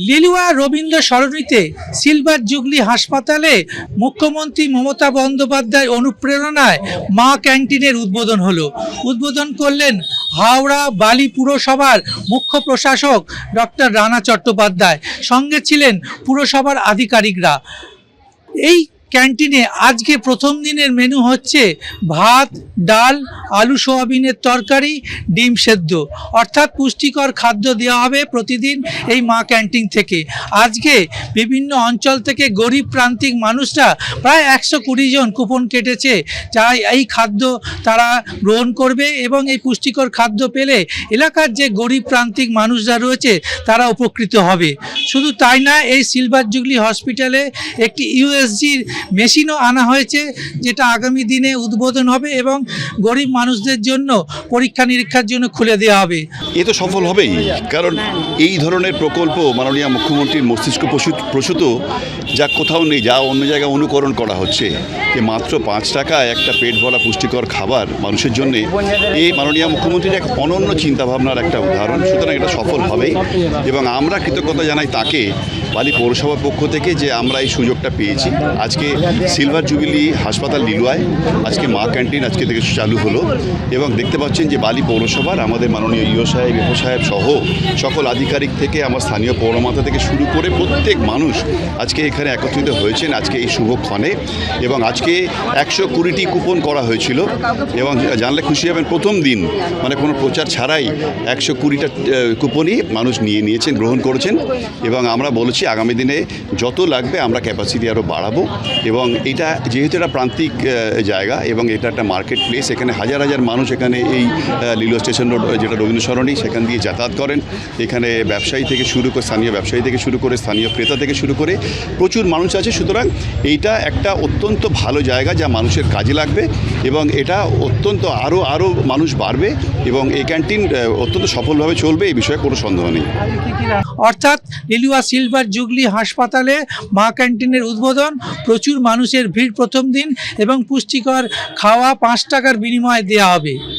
লিলুয়া রবীন্দ্র সরণিতে সিলভার জুগলি হাসপাতালে মুখ্যমন্ত্রী মমতা বন্দ্যোপাধ্যায় অনুপ্রেরণায় মা ক্যান্টিনের উদ্বোধন হলো। উদ্বোধন করলেন হাওড়া বালি পুরসভার মুখ্য প্রশাসক ডক্টর রানা চট্টোপাধ্যায়। সঙ্গে ছিলেন পুরসভার আধিকারিকরা। এই ক্যান্টিনে আজকে প্রথম দিনের মেনু হচ্ছে ভাত, ডাল, আলু সোয়াবিনের তরকারি, ডিম সেদ্ধ। অর্থাৎ পুষ্টিকর খাদ্য দেওয়া হবে প্রতিদিন এই মা ক্যান্টিন থেকে। আজকে বিভিন্ন অঞ্চল থেকে গরিব প্রান্তিক মানুষরা প্রায় একশো কুড়ি জন কুপন কেটেছে। যা এই খাদ্য তারা গ্রহণ করবে এবং এই পুষ্টিকর খাদ্য পেলে এলাকার যে গরিব প্রান্তিক মানুষরা রয়েছে, তারা উপকৃত হবে। শুধু তাই না, এই সিলভার জুগলি হসপিটালে একটি ইউএসজির মেশিনও আনা হয়েছে, যেটা আগামী দিনে উদ্বোধন হবে এবং গরিব মানুষদের জন্য পরীক্ষা নিরীক্ষার জন্য খুলে দেওয়া হবে। এ তো সফল হবেই, কারণ এই ধরনের প্রকল্প মাননীয় মুখ্যমন্ত্রীর মস্তিষ্ক প্রসূত যা কোথাও নেই, যা অন্য জায়গায় অনুকরণ করা হচ্ছে, যে মাত্র পাঁচ টাকায় একটা পেট ভরা পুষ্টিকর খাবার মানুষের জন্য এই মাননীয় মুখ্যমন্ত্রীর এক অনন্য চিন্তাভাবনার একটা উদাহরণ, সুতরাং এটা সফল হবেই এবং আমরা কৃতজ্ঞতা জানাই তাকে বালি পৌরসভার পক্ষ থেকে যে আমরা এই সুযোগটা পেয়েছি। আজকে সিলভার জুবিলি হাসপাতাল লিলুয়ায়, আজকে মা ক্যান্টিন আজকে থেকে চালু হলো এবং দেখতে পাচ্ছেন যে বালি পৌরসভার, আমাদের মাননীয় ইও সাহেব এফও সাহেব সহ সকল আধিকারিক থেকে আমার স্থানীয় পৌরমাতা থেকে শুরু করে প্রত্যেক মানুষ আজকে এখানে একত্রিত হয়েছেন আজকে এই শুভক্ষণে এবং আজকে একশো কুড়িটি কুপন করা হয়েছিল এবং জানলে খুশি হবেন প্রথম দিন মানে কোনো প্রচার ছাড়াই একশো কুড়িটা কুপনই মানুষ নিয়ে নিয়েছেন, গ্রহণ করেছেন এবং আমরা বলেছি আগামী দিনে যত লাগবে আমরা ক্যাপাসিটি আরও বাড়াবো এবং এটা যেহেতু এটা প্রান্তিক জায়গা এবং এটা একটা মার্কেট প্লেস এখানে হাজার হাজার মানুষ এখানে এই লিলো স্টেশন রোড যেটা রবীন্দ্র সরণি, সেখান দিয়ে যাতায়াত করেন। এখানে ব্যবসায়ী থেকে শুরু করে, স্থানীয় ব্যবসায়ী থেকে শুরু করে, স্থানীয় ক্রেতা থেকে শুরু করে প্রচুর মানুষ আছে। সুতরাং এইটা একটা অত্যন্ত ভালো জায়গা যা মানুষের কাজে লাগবে এবং এটা অত্যন্ত আরও আরও মানুষ বাড়বে এবং এই ক্যান্টিন অত্যন্ত সফলভাবে চলবে, এই বিষয়ে কোনো সন্দেহ নেই। অর্থাৎ লিলুয়া সিলভার জুগলি হাসপাতালে মা ক্যান্টিনের উদ্বোধন, প্রচুর মানুষের ভিড় প্রথম দিন এবং পুষ্টিকর খাওয়া পাঁচ টাকার বিনিময়ে দেওয়া হবে।